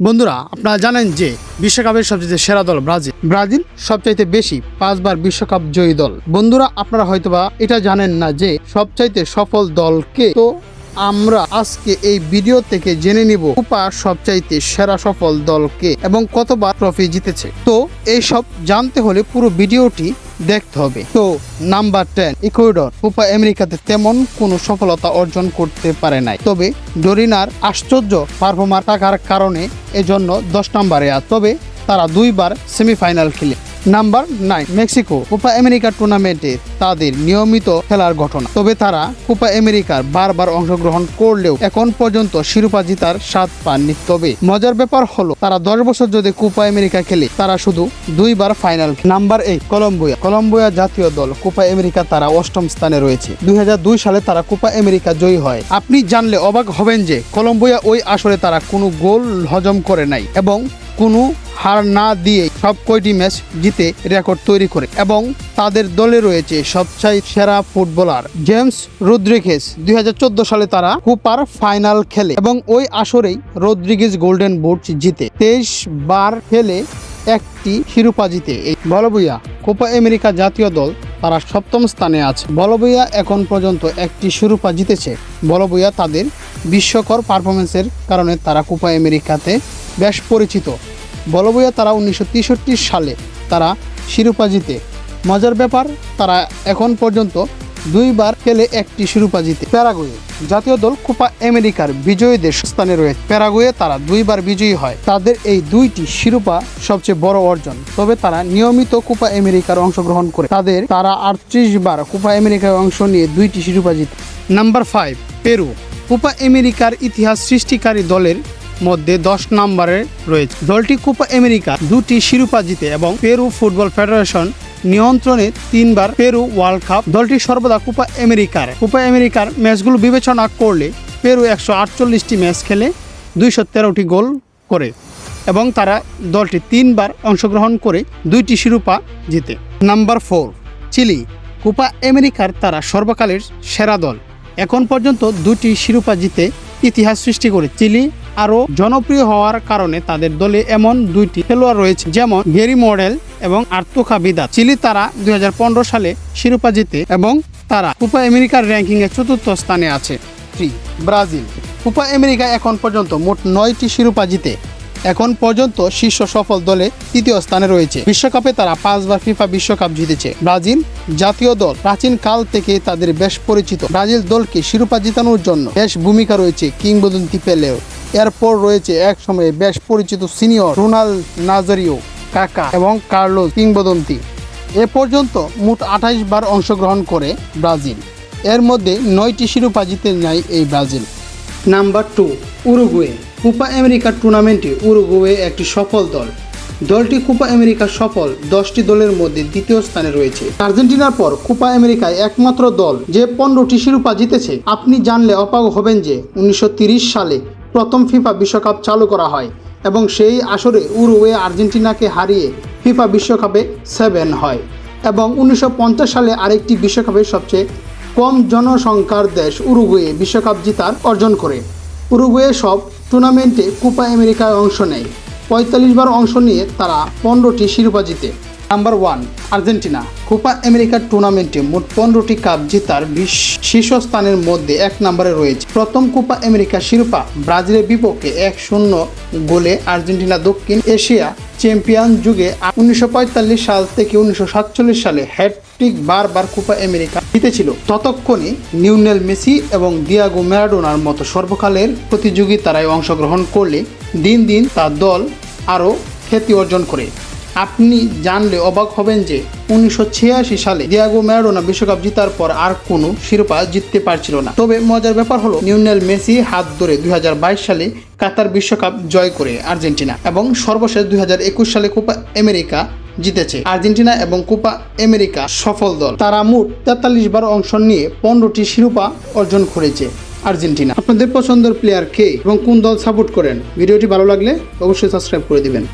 বন্ধুরা, আপনারা জানেন যে বিশ্বকাপের সবচেয়ে সেরা দল ব্রাজিল। ব্রাজিল সবচাইতে বেশি পাঁচবার বিশ্বকাপ জয়ী দল। বন্ধুরা, আপনারা হয়তোবা এটা জানেন না যে সবচাইতে সফল দলকে তো আমরা আজকে এই ভিডিও থেকে জেনে নিব কুপা সবচাইতে সেরা সফল দলকে এবং কতবার ট্রফি জিতেছে। তো এইসব জানতে হলে পুরো ভিডিওটি দেখতে হবে। তো নাম্বার টেন, ইকুয়েডর কোপা আমেরিকাতে তেমন কোনো সফলতা অর্জন করতে পারে নাই। তবে ডরিনার আশ্চর্য পারফর্মার থাকার কারণে এজন্য দশ নম্বরে আছে। তবে তারা দুইবার সেমিফাইনাল খেলে। Number nine, Mexico Copa America টুর্নামেন্টে তাদের নিয়মিত খেলার ঘটনা। তবে তারা কোপা আমেরিকার বারবার অংশগ্রহণ করলেও এখন পর্যন্ত শিরোপা জিতার স্বাদ পাননি। তবে মজার ব্যাপার হলো, তারা দশ বছর যদি কোপা আমেরিকা খেলে, তারা শুধু দুইবার final. Number eight, Colombia. Colombia জাতীয় দল কোপা আমেরিকা তারা অষ্টম স্থানে রয়েছে। দুই হাজার দুই সালে তারা কোপা আমেরিকা জয়ী হয়। আপনি জানলে অবাক হবেন যে কলম্বিয়া ওই আসরে তারা কোনো গোল হজম করে নাই এবং কোনো হার না দিয়ে সব কয়টি ম্যাচ জিতে রেকর্ড তৈরি করে এবং তাদের দলে রয়েছে সবচেয়ে সেরা ফুটবলার জেমস রদ্রিগেজ। দুই সালে তারা কুপার ফাইনাল খেলে এবং ওই আসরেই রদ্রিগেজ গোল্ডেন বুট জিতে। তেইশ বার খেলে একটি শিরোপা জিতে। এই বলবুইয়া কোপা আমেরিকা জাতীয় দল তারা সপ্তম স্থানে আছে। বলবুইয়া এখন পর্যন্ত একটি শিরোপা জিতেছে। বলবুইয়া তাদের বিশ্বকর পারফরমেন্সের কারণে তারা কোপা আমেরিকাতে বেশ পরিচিত। বলবইয়া তারা উনিশশো তেষট্টি সালে তারা শিরোপা জিতে। মজার ব্যাপার, তারা এখন পর্যন্ত দুইবার খেলে একটি শিরোপা জিতে। প্যারাগুয়ে জাতীয় দল কোপা আমেরিকার বিজয়ীদের স্থানে রয়েছে প্যারাগুয়ে তারা দুইবার বিজয়ী হয়। তাদের এই দুইটি শিরোপা সবচেয়ে বড় অর্জন। তবে তারা নিয়মিত কোপা আমেরিকার অংশগ্রহণ করে। তাদের তারা আটত্রিশ বার কোপা আমেরিকায় অংশ নিয়ে দুইটি শিরোপা জিতে। Number five Peru. কোপা আমেরিকার ইতিহাস সৃষ্টিকারী দলের মধ্যে দশ নম্বরে রয়েছে। দলটি কোপা আমেরিকা দুটি শিরোপা জিতে এবং পেরু ফুটবল ফেডারেশন নিয়ন্ত্রণে তিনবার পেরু ওয়ার্ল্ড কাপ। দলটি সর্বদা কোপা আমেরিকার। কোপা আমেরিকার ম্যাচগুলো বিবেচনা করলে পেরু একশো আটচল্লিশটি ম্যাচ খেলে দুইশো তেরোটি গোল করে এবং তারা দলটি তিনবার অংশগ্রহণ করে দুইটি শিরোপা জিতে। Number four, chilli. কোপা আমেরিকার তারা সর্বকালের সেরা দল। এখন পর্যন্ত দুটি শিরোপা জিতে ইতিহাস সৃষ্টি করে। চিলি আরও জনপ্রিয় হওয়ার কারণে তাদের দলে এমন দুইটি খেলোয়াড় রয়েছে, যেমন গেরি মডেল এবং আর্তুখা বিদা চিলি তারা দু হাজার পনেরো সালে শিরোপা জিতে এবং তারা কোপা আমেরিকার র্যাঙ্কিংয়ে চতুর্থ স্থানে আছে। ব্রাজিল। কোপা আমেরিকা এখন পর্যন্ত মোট নয়টি শিরোপা জিতে। এখন পর্যন্ত শীর্ষ সফল দলে তৃতীয় স্থানে রয়েছে। বিশ্বকাপে তারা পাঁচবার ফিফা বিশ্বকাপ জিতেছে। ব্রাজিল জাতীয় দল। প্রাচীন কাল থেকে তাদের বেশ পরিচিত। ব্রাজিল দলকে শিরোপা জিতানোর জন্য বেশ ভূমিকা রয়েছে কিংবদন্তি পেলেও। এরপর রয়েছে এক সময়ে বেশ পরিচিত সিনিয়র রোনাল নাজারিও কাকা এবং কার্লোস কিংবদন্তি। এ পর্যন্ত মোট আঠাইশ বার অংশগ্রহণ করে ব্রাজিল। এর মধ্যে নয়টি শিরোপা জিতে নেয় এই Brazil. Number two, Uruguay. Copa America টুর্নামেন্টে উরুগুয়ে একটি সফল দল। দলটি কোপা আমেরিকা সফল দশটি দলের মধ্যে দ্বিতীয় স্থানে রয়েছে। আর্জেন্টিনার পর কোপা আমেরিকায় একমাত্র দল যে পনেরোটি শিরোপা জিতেছে। আপনি জানলে অবাক হবেন যে উনিশশো সালে প্রথম ফিফা বিশ্বকাপ চালু করা হয় এবং সেই আসরে উরুগুয়ে আর্জেন্টিনাকে হারিয়ে ফিফা বিশ্বকাপে সেভেন হয় এবং উনিশশো পঞ্চাশ সালে আরেকটি বিশ্বকাপের সবচেয়ে কম জনসংখ্যার দেশ উরুগুয়ে বিশ্বকাপ জিতার অর্জন করে। উরুগুয়ে সব টুর্নামেন্টে কোপা আমেরিকায় অংশ নেয়। পঁয়তাল্লিশ বার অংশ নিয়ে তারা পনেরোটি শিরোপা জিতে। Number one, Argentina. কোপা আমেরিকার টুর্নামেন্টে মোট পনেরোটি কাপ জেতার শীর্ষস্থানের মধ্যে এক নম্বরে রয়েছে। প্রথম কোপা আমেরিকা শিরোপা, ব্রাজিলের বিপক্ষে এক শূন্য গোলে আর্জেন্টিনা দক্ষিণ এশিয়া চ্যাম্পিয়ন যুগে উনিশশো পঁয়তাল্লিশ সাল থেকে উনিশশো সাতচল্লিশ সালে হ্যাট্রিক বারবার কোপা আমেরিকা জিতেছিল। ততক্ষণে নিউনেল মেসি এবং দিয়াগো ম্যারাডোনার মতো সর্বকালের প্রতিযোগিতায় অংশগ্রহণ করলে দিন দিন তার দল আরও খ্যাতি অর্জন করে। আপনি জানলে অবাক হবেন যে উনিশশো ছিয়াশি সালে দিয়াগো ম্যারাডোনা বিশ্বকাপ জেতার পর আর কোনো শিরোপা জিততে পারছিল না। তবে মজার ব্যাপার হলো নিউনেল মেসি হাত ধরে দু হাজার বাইশ সালে কাতার বিশ্বকাপ জয় করে আর্জেন্টিনা এবং সর্বশেষ দু হাজার একুশ সালে কোপা আমেরিকা জিতেছে। আর্জেন্টিনা এবং কোপা আমেরিকা সফল দল। তারা মোট তেতাল্লিশ বার অংশ নিয়ে পনেরোটি শিরোপা অর্জন করেছে আর্জেন্টিনা। আপনাদের পছন্দের প্লেয়ার কে এবং কোন দল সাপোর্ট করেন? ভিডিওটি ভালো লাগলে অবশ্যই সাবস্ক্রাইব করে দিবেন।